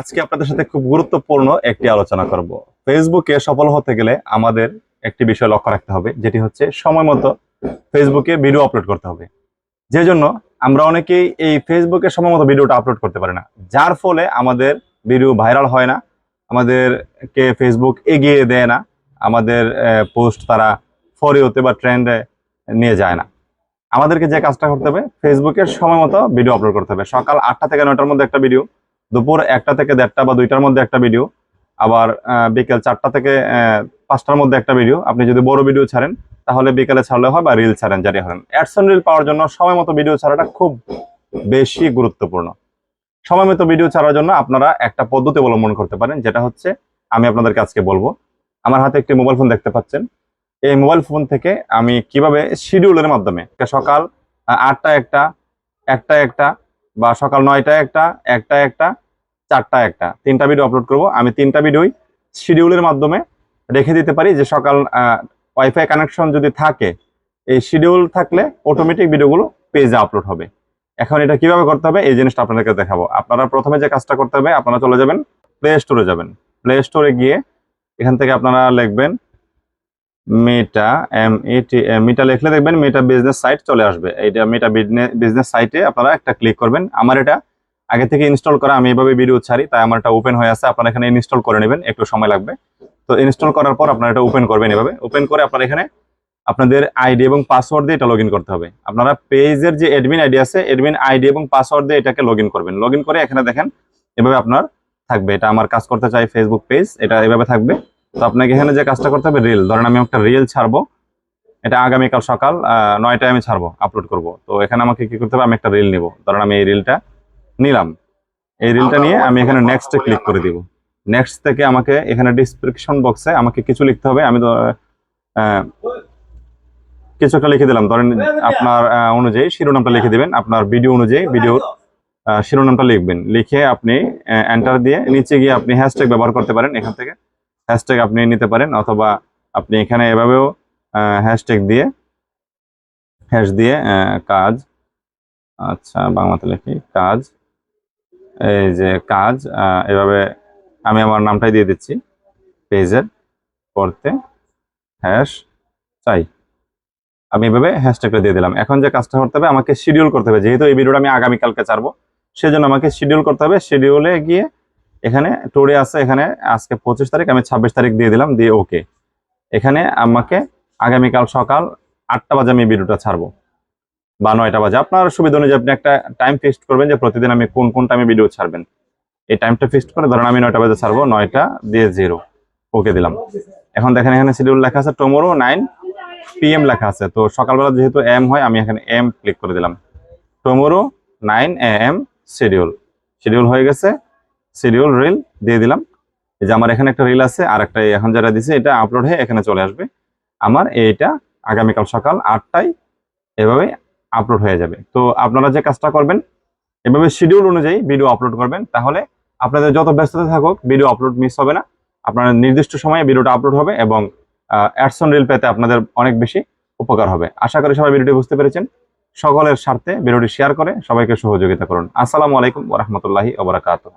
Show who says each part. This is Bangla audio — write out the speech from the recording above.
Speaker 1: আজকে আপনাদের সাথে খুব গুরুত্বপূর্ণ একটি আলোচনা করব। ফেসবুকে সফল হতে গেলে আমাদের একটি বিষয় লক্ষ্য রাখতে হবে, যেটি হচ্ছে সময় মতো ফেসবুকে ভিডিও আপলোড করতে হবে। যে জন্য আমরা অনেকেই এই ফেসবুকে সময় মতো ভিডিওটা আপলোড করতে পারি না। যার ফলে আমাদের ভিডিও ভাইরাল হয় না, আমাদেরকে ফেসবুক এগিয়ে দেয় না, আমাদের পোস্ট তারা ফরিওতে বা ট্রেন্ডে নিয়ে যায় না। আমাদেরকে যে কাজটা করতে হবে ফেসবুকে সময় মতো ভিডিও আপলোড করতে হবে। সকাল আটটা থেকে নয়টার মধ্যে একটা ভিডিও দুপুর একটা থেকে দেড়টা বা দুইটার মধ্যে একটা ভিডিও আবার বিকেল চারটা থেকে পাঁচটার মধ্যে একটা ভিডিও আপনি যদি বড় ভিডিও ছাড়েন, তাহলে বিকেলে ছাড়লে হয় বা রিল ছাড়েন, জারি হলেন। অ্যাডসন রিল পাওয়ার জন্য সময় মতো ভিডিও ছাড়াটা খুব বেশি গুরুত্বপূর্ণ। সময় মতো ভিডিও ছাড়ার জন্য আপনারা একটা পদ্ধতি অবলম্বন করতে পারেন, যেটা হচ্ছে, আমি আপনাদেরকে আজকে বলব। আমার হাতে একটি মোবাইল ফোন দেখতে পাচ্ছেন। এই মোবাইল ফোন থেকে আমি কীভাবে শিডিউলের মাধ্যমে সকাল আটটা, একটা একটা একটা বা সকাল নয়টা একটা একটা একটা, চারটা একটা। তিনটা ভিডিও আপলোড করব। আমি তিনটা ভিডিওই শিডিউলের মাধ্যমে রেখে দিতে পারি যে সকাল ওয়াইফাই কানেকশন যদি থাকে, এই শিডিউল থাকলে অটোমেটিক ভিডিওগুলো পেজে আপলোড হবে। এখন এটা কীভাবে করতে হবে? এই জিনিসটা আপনাদেরকে দেখাবো। আপনারা প্রথমে যে কাজটা করতে হবে, আপনারা চলে যাবেন প্লে স্টোরে যাবেন। প্লে স্টোরে গিয়ে এখান থেকে আপনারা লিখবেন মেটা এম টি মেটা লিখলে দেখবেন মেটা বিজনেস সাইট চলে আসবে। এইটা মেটা বিজনেস সাইটে আপনারা একটা ক্লিক করবেন। আমার এটা আগে থেকে ইনস্টল করা, আমি এভাবে ভিডিও ছাড়ি, তাই আমার এটা ওপেন হয়ে আছে। আপনারা এখানে ইনস্টল করে নেবেন, একটু সময় লাগবে। তো ইনস্টল করার পর আপনারা এটা ওপেন করবেন এভাবে। ওপেন করে আপনারা এখানে আপনাদের আইডি এবং পাসওয়ার্ড দিয়ে এটা লগ করতে হবে। আপনারা পেজের যে অ্যাডমিন আইডি আছে অ্যাডমিন আইডি এবং পাসওয়ার্ড দিয়ে এটাকে লগ করবেন। লগ করে এখানে দেখেন, এভাবে আপনার থাকবে। এটা আমার কাজ করতে চাই ফেসবুক পেজ এটা এভাবে থাকবে। তো আপনাকে এখানে যে কাজটা করতে হবে রিল ধরেন আমি একটা রিল ছাড়বো, এটা আগামীকাল সকাল নয়টায় আমি ছাড়বো আপলোড করব। তো এখানে আমাকে কি করতে হবে, আমি একটা রিল নিব। ধরেন আমি এই রিলটা নিলাম। এই রিলটা নিয়ে আমি এখানে নেক্সটে ক্লিক করে দিব। নেক্সট থেকে আমাকে এখানে ডিসক্রিপশন বক্সে আমাকে কিছু লিখতে হবে। আমি কিছু একটা লিখে দিলাম। ধরেন আপনার অনুযায়ী শিরোনামটা লিখে দিবেন। আপনার ভিডিও অনুযায়ী ভিডিওর শিরোনামটা লিখবেন। লিখে আপনি এন্টার দিয়ে নিচে গিয়ে আপনি হ্যাশট্যাগ ব্যবহার করতে পারেন এখান থেকে। হ্যাশট্যাগ আপনি নিতে পারেন অথবা আপনি এখানে এভাবেও হ্যাশট্যাগ দিয়ে হ্যাশ দিয়ে কাজ আচ্ছা বাংলাতে লিখি, কাজ, এই যে কাজ এভাবে আমি আমার নামটাই দিয়ে দিচ্ছি পেজের করতে হ্যাশ চাই। আমি এভাবে হ্যাশট্যাগটা দিয়ে দিলাম। এখন যে কাজটা করতে হবে, আমাকে শিডিউল করতে হবে। যেহেতু এই ভিডিওটা আমি আগামীকালকে ছাড়বো, সেজন্য আমাকে শিডিউল করতে হবে। শিডিউলে গিয়ে এখানে টুডে আছে, এখানে আজকে পঁচিশ তারিখ, আমি ছাব্বিশ তারিখ দিয়ে দিলাম, দিয়ে ওকে এখানে আমাকে আগামীকাল সকাল আটটা বাজে আমি ভিডিওটা ছাড়বো। বা নয়টা বাজে। আপনার সুবিধা অনুযায়ী আপনি একটা টাইম ফিক্সড করবেন যে প্রতিদিন আমি কোন কোন টাইমে ভিডিও ছাড়বেন। এই টাইমটা ফিক্সড করে ধরেন আমি নয়টা বাজে ছাড়বো, নয়টা দিয়ে জিরো ওকে দিলাম। এখন দেখেন এখানে শিডিউল লেখা আছে টমোরো নাইন পিএম লেখা আছে। তো সকালবেলা যেহেতু এম হয়, আমি এখানে এম ক্লিক করে দিলাম। Tomorrow nine A M schedule schedule হয়ে গেছে শিডিউল রিল দিয়ে দিলাম। এই যে আমার এখানে একটা রিল আছে আর একটা এখন যেটা দিছে, এটা আপলোড হয়ে এখানে চলে আসবে। আমার এইটা আগামীকাল সকাল আটটায় এভাবে আপলোড হয়ে যাবে। তো আপনারা যে কাজটা করবেন, এভাবে শিডিউল অনুযায়ী ভিডিও আপলোড করবেন, তাহলে আপনাদের যত ব্যস্ততা থাকুক ভিডিও আপলোড মিস হবে না। আপনার নির্দিষ্ট সময়ে ভিডিওটা আপলোড হবে এবং অ্যাডসন রিল পেতে আপনাদের অনেক বেশি উপকার হবে। আশা করি সবাই ভিডিওটি বুঝতে পেরেছেন। সকলের স্বার্থে ভিডিওটি শেয়ার করে সবাইকে সহযোগিতা করুন। আসসালামু আলাইকুম ওরহমতুল্লাহি ওবরাকাতুহ